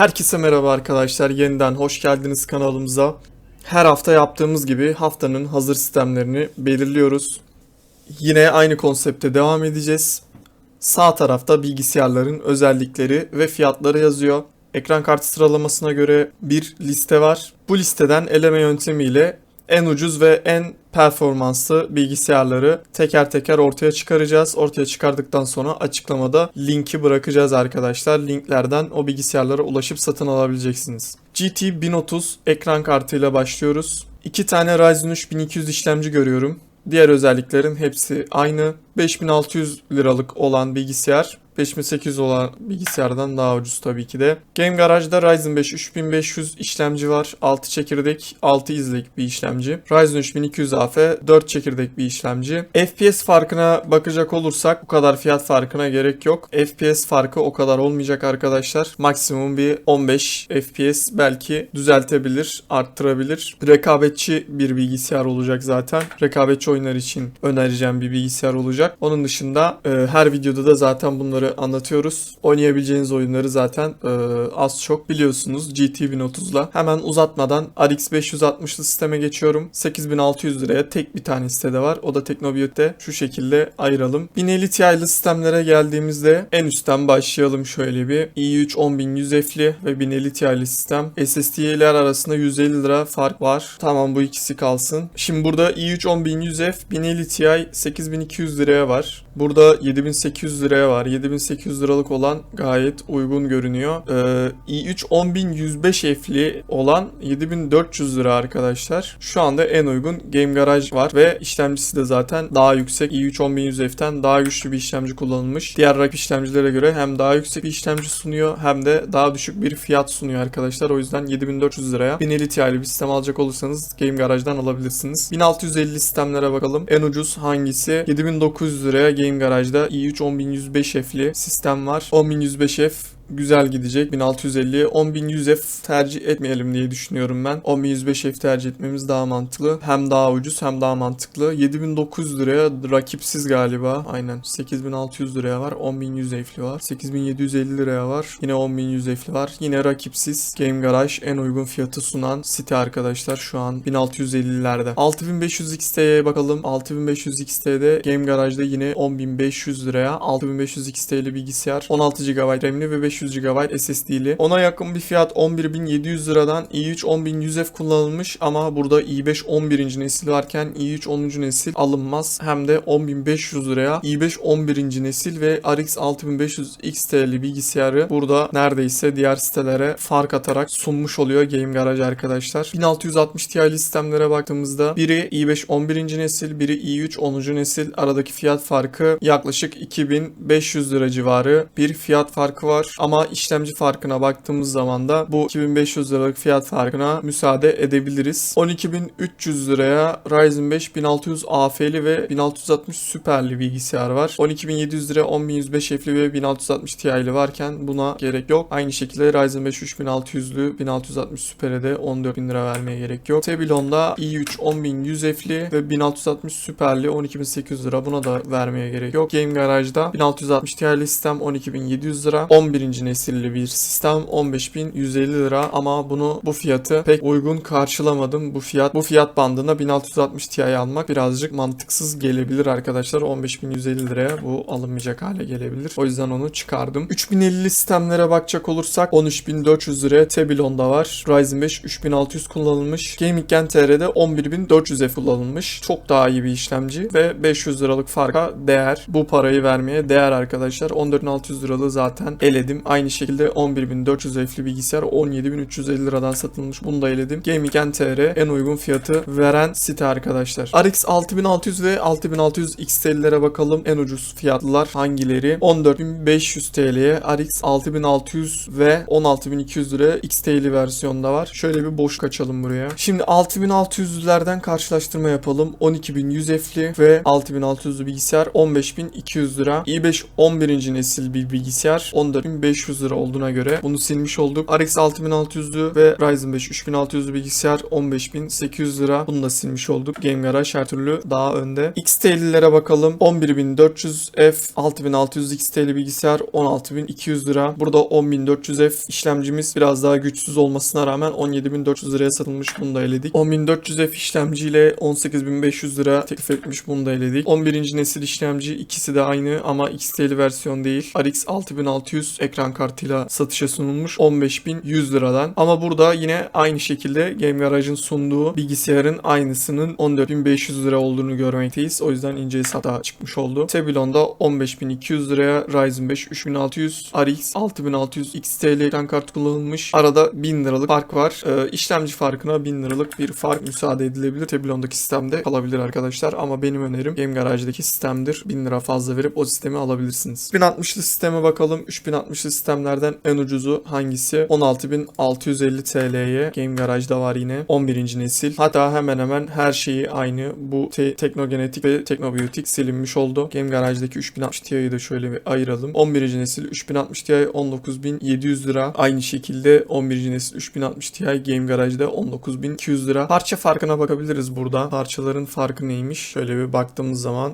Herkese merhaba arkadaşlar. Yeniden hoş geldiniz kanalımıza. Her hafta yaptığımız gibi haftanın hazır sistemlerini belirliyoruz. Yine aynı konsepte devam edeceğiz. Sağ tarafta bilgisayarların özellikleri ve fiyatları yazıyor. Ekran kartı sıralamasına göre bir liste var. Bu listeden eleme yöntemiyle en ucuz ve en performanslı bilgisayarları teker teker ortaya çıkaracağız. Ortaya çıkardıktan sonra açıklamada linki bırakacağız arkadaşlar. Linklerden o bilgisayarlara ulaşıp satın alabileceksiniz. GT 1030 ekran kartıyla başlıyoruz. İki tane Ryzen 3 1200 işlemci görüyorum. Diğer özelliklerin hepsi aynı. 5600 liralık olan bilgisayar 5800 olan bilgisayardan daha ucuz tabii ki de. Game Garage'da Ryzen 5 3500 işlemci var. 6 çekirdek, 6 izlek bir işlemci. Ryzen 3200 AF 4 çekirdek bir işlemci. FPS farkına bakacak olursak bu kadar fiyat farkına gerek yok. FPS farkı o kadar olmayacak arkadaşlar. Maksimum bir 15 FPS belki düzeltebilir, arttırabilir. Rekabetçi bir bilgisayar olacak zaten. Rekabetçi oyunlar için önereceğim bir bilgisayar olacak. Onun dışında e, her videoda da zaten bunları anlatıyoruz. Oynayabileceğiniz oyunları zaten e, az çok biliyorsunuz GT 1030'la. Hemen uzatmadan RX 560'lı sisteme geçiyorum. 8600 liraya tek bir tane sitede var. O da Teknobiyot'te. Şu şekilde ayıralım. 1050 Ti'lı sistemlere geldiğimizde en üstten başlayalım şöyle bir. i3 10100F'li ve 1050 Ti'li sistem. SSD'ler arasında 150 lira fark var. Tamam bu ikisi kalsın. Şimdi burada i3 10100F 1050 Ti 8200 liraya var. Burada 7800 liraya var. 7800 liralık olan gayet uygun görünüyor. Ee, i3 10105F'li olan 7400 lira arkadaşlar. Şu anda en uygun Game Garage var ve işlemcisi de zaten daha yüksek. i3 10100F'ten daha güçlü bir işlemci kullanılmış. Diğer rakip işlemcilere göre hem daha yüksek bir işlemci sunuyor hem de daha düşük bir fiyat sunuyor arkadaşlar. O yüzden 7400 liraya 1050 Ti'li bir sistem alacak olursanız Game Garage'dan alabilirsiniz. 1650 sistemlere bakalım. En ucuz hangisi? 7900 liraya Game Garage'da i3 10105F'li sistem var. 10105F güzel gidecek. 1650 10100F tercih etmeyelim diye düşünüyorum ben. 10105F tercih etmemiz daha mantıklı. Hem daha ucuz hem daha mantıklı. 7900 liraya rakipsiz galiba. Aynen. 8600 liraya var. 10100F'li var. 8750 liraya var. Yine 10100F'li var. Yine rakipsiz. Game Garage en uygun fiyatı sunan site arkadaşlar. Şu an 1650'lerde. 6500 XT'ye bakalım. 6500 XT'de Game Garage'da yine 10500 liraya 6500 XT'li bilgisayar. 16 GB RAM'li ve 500 GB SSD'li. Ona yakın bir fiyat 11700 liradan i3 10100F kullanılmış ama burada i5 11. nesil varken i3 10. nesil alınmaz. Hem de 10500 liraya i5 11. nesil ve RX 6500 XT'li bilgisayarı burada neredeyse diğer sitelere fark atarak sunmuş oluyor Game Garage arkadaşlar. 1660 Ti'li sistemlere baktığımızda biri i5 11. nesil, biri i3 10. nesil. Aradaki fiyat farkı yaklaşık 2500 lira civarı bir fiyat farkı var. Ama işlemci farkına baktığımız zaman da bu 2500 liralık fiyat farkına müsaade edebiliriz. 12300 liraya Ryzen 5 1600 AF'li ve 1660 süperli bilgisayar var. 12700 lira 10105F'li ve 1660 Ti'li varken buna gerek yok. Aynı şekilde Ryzen 5 3600'lü 1660 süpere de 14000 lira vermeye gerek yok. Tebilon'da i3 10100F'li ve 1660 süperli 12800 lira buna da vermeye gerek yok. Game Garage'da 1660 Ti'li sistem 12700 lira. 11. nesilli bir sistem 15150 lira ama bunu bu fiyatı pek uygun karşılamadım. Bu fiyat bu fiyat bandında 1660 Ti'yi almak birazcık mantıksız gelebilir arkadaşlar. 15150 liraya bu alınmayacak hale gelebilir. O yüzden onu çıkardım. 3050 sistemlere bakacak olursak 13400 liraya Tebilon'da var. Ryzen 5 3600 kullanılmış. Gaming Gen TR'de 11400'e kullanılmış. Çok daha iyi bir işlemci ve 500 liralık farka değer. Bu parayı vermeye değer arkadaşlar. 14600 liralığı zaten eledim. Aynı şekilde 11.400 F'li bilgisayar 17.350 liradan satılmış. Bunu da eledim. Gaming NTR en uygun fiyatı veren site arkadaşlar. RX 6600 ve 6600 XT'lilere bakalım. En ucuz fiyatlılar hangileri? 14.500 TL'ye RX 6600 ve 16.200 liraya XT'li versiyonda var. Şöyle bir boş kaçalım buraya. Şimdi 6600'lerden karşılaştırma yapalım. 12100 F'li ve 6600'lü bilgisayar 15200 lira. i5 11. nesil bir bilgisayar 14500 13500 lira olduğuna göre bunu silmiş olduk. RX 6600'lü ve Ryzen 5 3600'lü bilgisayar 15800 lira. Bunu da silmiş olduk. Game Garage her türlü daha önde. XT50'lere bakalım. 11400F 6600 XT'li bilgisayar 16200 lira. Burada 10400F işlemcimiz biraz daha güçsüz olmasına rağmen 17400 liraya satılmış. Bunu da eledik. 10400F işlemciyle 18500 lira teklif etmiş. Bunu da eledik. 11. nesil işlemci ikisi de aynı ama XT'li versiyon değil. RX 6600 ekran kartıyla satışa sunulmuş 15100 liradan. Ama burada yine aynı şekilde Game Garage'ın sunduğu bilgisayarın aynısının 14500 lira olduğunu görmekteyiz. O yüzden ince hesapta çıkmış oldu. Tebilon'da 15200 liraya Ryzen 5 3600 RX 6600 XT'li ekran kartı kullanılmış. Arada 1000 liralık fark var. Ee, işlemci farkına 1000 liralık bir fark müsaade edilebilir. Tebilon'daki sistemde kalabilir arkadaşlar ama benim önerim Game Garage'daki sistemdir. 1000 lira fazla verip o sistemi alabilirsiniz. 3060'lı sisteme bakalım. 3060'lı sistemlerden en ucuzu hangisi? 16650 TL'ye Game Garage'da var yine. 11. nesil. Hatta hemen hemen her şeyi aynı. Bu te- Teknogenetik ve Teknobiyotik silinmiş oldu. Game Garage'daki 3060 Ti'yi de şöyle bir ayıralım. 11. nesil 3060 Ti 19700 lira. Aynı şekilde 11. nesil 3060 Ti Game Garage'da 19200 lira. Parça farkına bakabiliriz burada. Parçaların farkı neymiş? Şöyle bir baktığımız zaman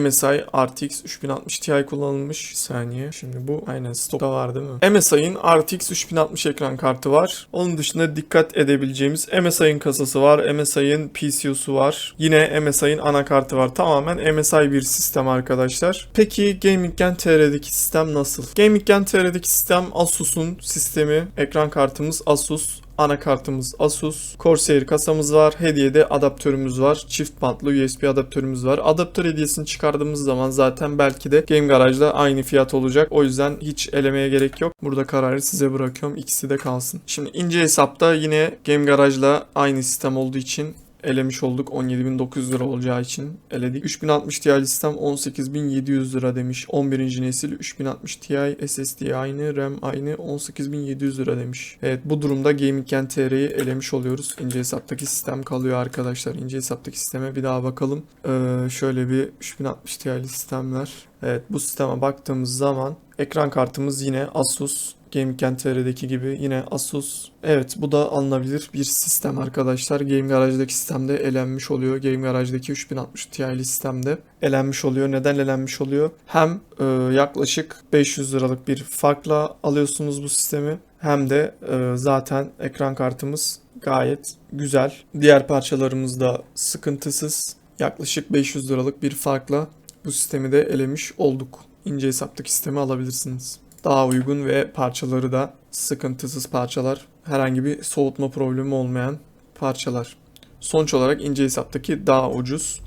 MSI RTX 3060 Ti kullanılmış. Bir saniye. Şimdi bu aynen stokta var değil mi? MSI'ın RTX 3060 ekran kartı var. Onun dışında dikkat edebileceğimiz MSI'ın kasası var. MSI'ın PCU'su var. Yine MSI'ın anakartı var. Tamamen MSI bir sistem arkadaşlar. Peki Gaming Gen TR'deki sistem nasıl? Gaming Gen TR'deki sistem Asus'un sistemi. Ekran kartımız Asus. Anakartımız Asus. Corsair kasamız var. Hediyede adaptörümüz var. Çift bantlı USB adaptörümüz var. Adaptör hediyesini çıkardığımız zaman zaten belki de Game Garage'da aynı fiyat olacak. O yüzden hiç elemeye gerek yok. Burada kararı size bırakıyorum. İkisi de kalsın. Şimdi ince hesapta yine Game Garage'la aynı sistem olduğu için elemiş olduk. 17.900 lira olacağı için eledik. 3060 Ti listem 18.700 lira demiş. 11. nesil 3060 Ti SSD aynı, RAM aynı 18.700 lira demiş. Evet bu durumda Gaming TR'yi elemiş oluyoruz. İnce hesaptaki sistem kalıyor arkadaşlar. İnce hesaptaki sisteme bir daha bakalım. Ee, şöyle bir 3060 Ti sistemler. Evet bu sisteme baktığımız zaman ekran kartımız yine Asus TR'deki gibi yine Asus. Evet bu da alınabilir bir sistem arkadaşlar. Game Garage'daki sistemde elenmiş oluyor. Game Garage'daki 3060 Ti'li sistemde elenmiş oluyor. Neden elenmiş oluyor? Hem e, yaklaşık 500 liralık bir farkla alıyorsunuz bu sistemi. Hem de e, zaten ekran kartımız gayet güzel. Diğer parçalarımız da sıkıntısız. Yaklaşık 500 liralık bir farkla bu sistemi de elemiş olduk. İnce hesaptaki sistemi alabilirsiniz daha uygun ve parçaları da sıkıntısız parçalar. Herhangi bir soğutma problemi olmayan parçalar. Sonuç olarak ince hesaptaki daha ucuz.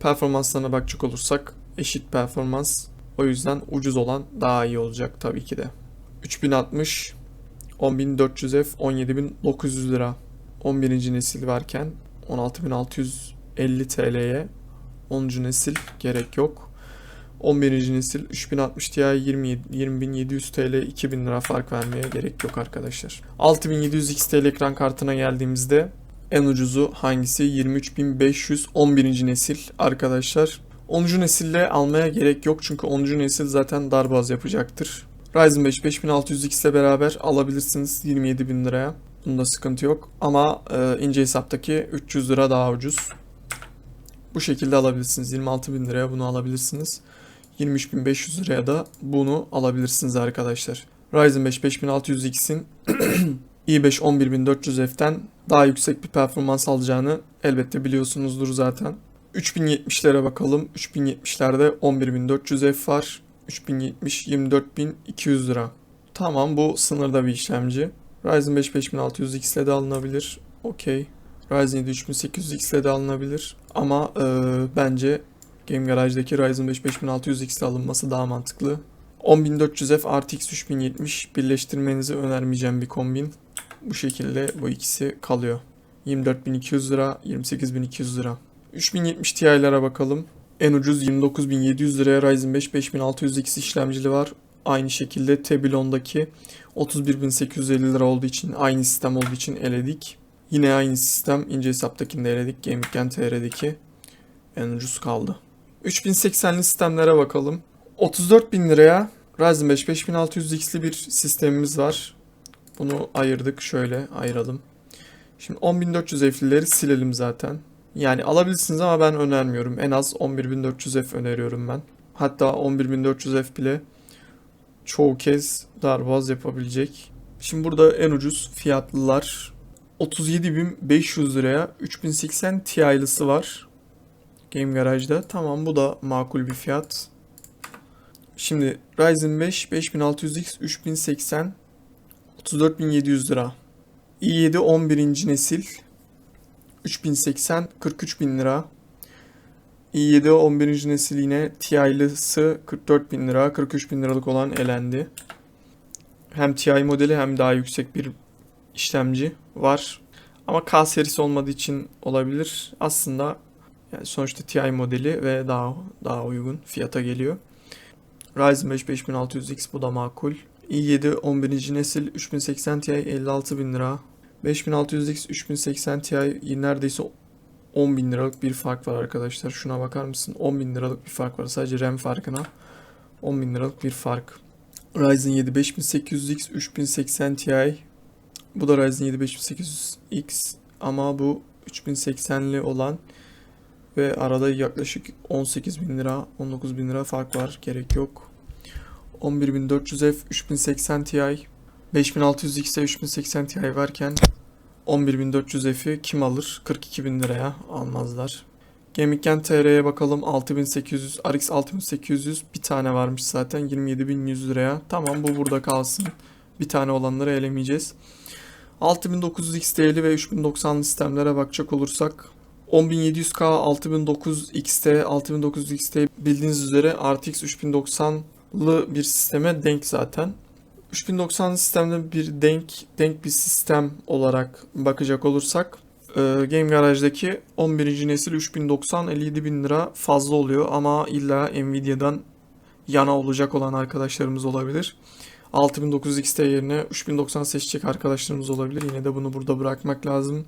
Performanslarına bakacak olursak eşit performans. O yüzden ucuz olan daha iyi olacak tabii ki de. 3060 10400F 17900 lira. 11. nesil varken 16650 TL'ye 10. nesil gerek yok. 11. nesil 3060 Ti 20, 20700 TL 2000 lira fark vermeye gerek yok arkadaşlar. 6700 XT ekran kartına geldiğimizde en ucuzu hangisi? 23500 11. nesil arkadaşlar. 10. nesille almaya gerek yok çünkü 10. nesil zaten darbaz yapacaktır. Ryzen 5 5600X ile beraber alabilirsiniz 27.000 liraya. Bunda sıkıntı yok ama e, ince hesaptaki 300 lira daha ucuz. Bu şekilde alabilirsiniz. 26.000 liraya bunu alabilirsiniz. 23.500 liraya da bunu alabilirsiniz arkadaşlar. Ryzen 5 5600X'in i5 11400F'ten daha yüksek bir performans alacağını elbette biliyorsunuzdur zaten. 3070'lere bakalım. 3070'lerde 11400F var. 3070 24200 lira. Tamam bu sınırda bir işlemci. Ryzen 5 5600X ile de alınabilir. Okey. Ryzen 7 3800X ile de alınabilir. Ama e, bence Game Garage'daki Ryzen 5 5600X ile alınması daha mantıklı. 10400F RTX 3070 birleştirmenizi önermeyeceğim bir kombin. Bu şekilde bu ikisi kalıyor. 24.200 lira, 28.200 lira. 3070 Ti'lere bakalım. En ucuz 29.700 liraya Ryzen 5 5600X işlemcili var. Aynı şekilde Tebilon'daki 31.850 lira olduğu için aynı sistem olduğu için eledik. Yine aynı sistem ince hesaptakini de eledik. Gaming Gen TR'deki en ucuz kaldı. 3080'li sistemlere bakalım. 34.000 liraya Ryzen 5 5600X'li bir sistemimiz var. Bunu ayırdık. Şöyle ayıralım. Şimdi 10400F'lileri silelim zaten. Yani alabilirsiniz ama ben önermiyorum. En az 11400F öneriyorum ben. Hatta 11400F bile çoğu kez darboğaz yapabilecek. Şimdi burada en ucuz fiyatlılar 37.500 liraya 3080 Ti'lısı var. Game Garage'da. Tamam bu da makul bir fiyat. Şimdi Ryzen 5 5600X 3080 34700 lira. i7 11. nesil 3080 43000 lira. i7 11. nesil yine Ti'lısı 44000 lira. 43000 liralık olan elendi. Hem Ti modeli hem daha yüksek bir işlemci var. Ama K serisi olmadığı için olabilir. Aslında yani sonuçta Ti modeli ve daha daha uygun fiyata geliyor. Ryzen 5 5600X bu da makul. i7 11. nesil 3080 Ti 56.000 lira. 5600X 3080 Ti neredeyse 10.000 liralık bir fark var arkadaşlar. Şuna bakar mısın? 10.000 liralık bir fark var. Sadece RAM farkına 10.000 liralık bir fark. Ryzen 7 5800X 3080 Ti. Bu da Ryzen 7 5800X ama bu 3080'li olan ve arada yaklaşık 18.000 lira 19.000 lira fark var. Gerek yok. 11400F 3080 Ti 5600X'e 3080 Ti varken 11400F'i kim alır? 42.000 liraya almazlar. Gaminggen TR'ye bakalım 6800 RX 6800 bir tane varmış zaten 27.100 liraya. Tamam bu burada kalsın. Bir tane olanları elemeyeceğiz. 6900 XT'li ve 3090'lı sistemlere bakacak olursak 10700K 6009 XT 6900 XT bildiğiniz üzere RTX 3090'lı bir sisteme denk zaten. 3090 sistemde bir denk denk bir sistem olarak bakacak olursak e, Game Garage'daki 11. nesil 3090 57.000 lira fazla oluyor ama illa Nvidia'dan yana olacak olan arkadaşlarımız olabilir. 6900 XT yerine 3090 seçecek arkadaşlarımız olabilir. Yine de bunu burada bırakmak lazım.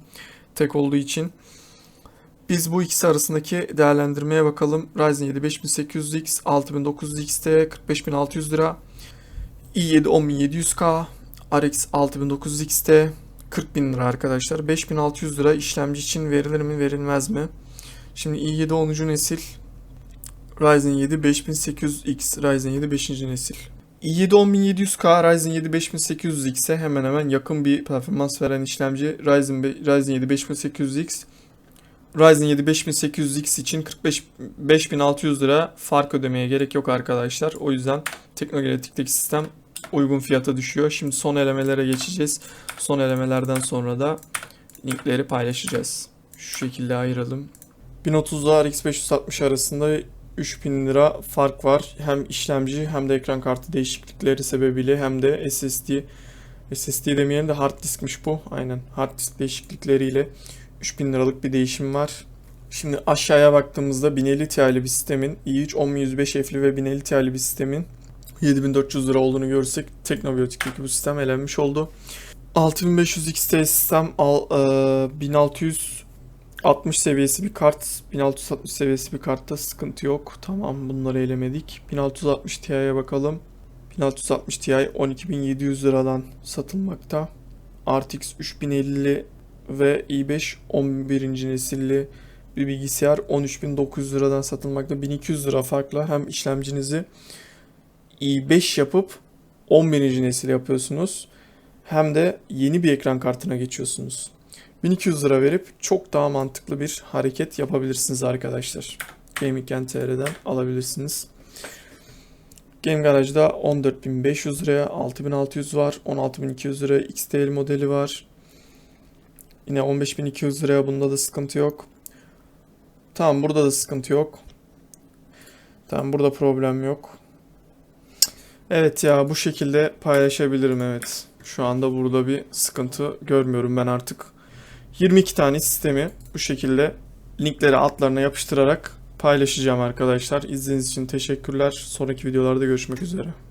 Tek olduğu için. Biz bu ikisi arasındaki değerlendirmeye bakalım. Ryzen 7 5800X, 6900 XT 45600 lira. i7 10700K, RX 6900 XT 40.000 lira arkadaşlar. 5600 lira işlemci için verilir mi verilmez mi? Şimdi i7 10. nesil Ryzen 7 5800X, Ryzen 7 5. nesil. i7 10700K, Ryzen 7 5800X'e hemen hemen yakın bir performans veren işlemci. Ryzen, Ryzen 7 5800X, Ryzen 7 5800X için 45 5600 lira fark ödemeye gerek yok arkadaşlar. O yüzden Teknogenetik'teki sistem uygun fiyata düşüyor. Şimdi son elemelere geçeceğiz. Son elemelerden sonra da linkleri paylaşacağız. Şu şekilde ayıralım. 1030 ile RX 560 arasında 3000 lira fark var. Hem işlemci hem de ekran kartı değişiklikleri sebebiyle hem de SSD SSD demeyelim de hard diskmiş bu. Aynen hard disk değişiklikleriyle 3000 liralık bir değişim var. Şimdi aşağıya baktığımızda 1050 Ti'li bir sistemin i3 10105F'li ve 1050 Ti'li bir sistemin 7400 lira olduğunu görürsek Teknobiyotik'teki bu sistem elenmiş oldu. 6500 XT sistem al, e, 1660 seviyesi bir kart. 1660 seviyesi bir kartta sıkıntı yok. Tamam bunları elemedik. 1660 Ti'ye bakalım. 1660 Ti 12700 liradan satılmakta. RTX 3050 ve i5 11. nesilli bir bilgisayar 13900 liradan satılmakta. 1200 lira farkla hem işlemcinizi i5 yapıp 11. nesil yapıyorsunuz. Hem de yeni bir ekran kartına geçiyorsunuz. 1200 lira verip çok daha mantıklı bir hareket yapabilirsiniz arkadaşlar. Gaming TR'den alabilirsiniz. Game Garage'da 14.500 liraya 6.600 var. 16.200 liraya XTL modeli var. Yine 15.200 liraya bunda da sıkıntı yok. Tamam burada da sıkıntı yok. Tamam burada problem yok. Evet ya bu şekilde paylaşabilirim evet. Şu anda burada bir sıkıntı görmüyorum ben artık. 22 tane sistemi bu şekilde linkleri altlarına yapıştırarak paylaşacağım arkadaşlar. İzlediğiniz için teşekkürler. Sonraki videolarda görüşmek üzere.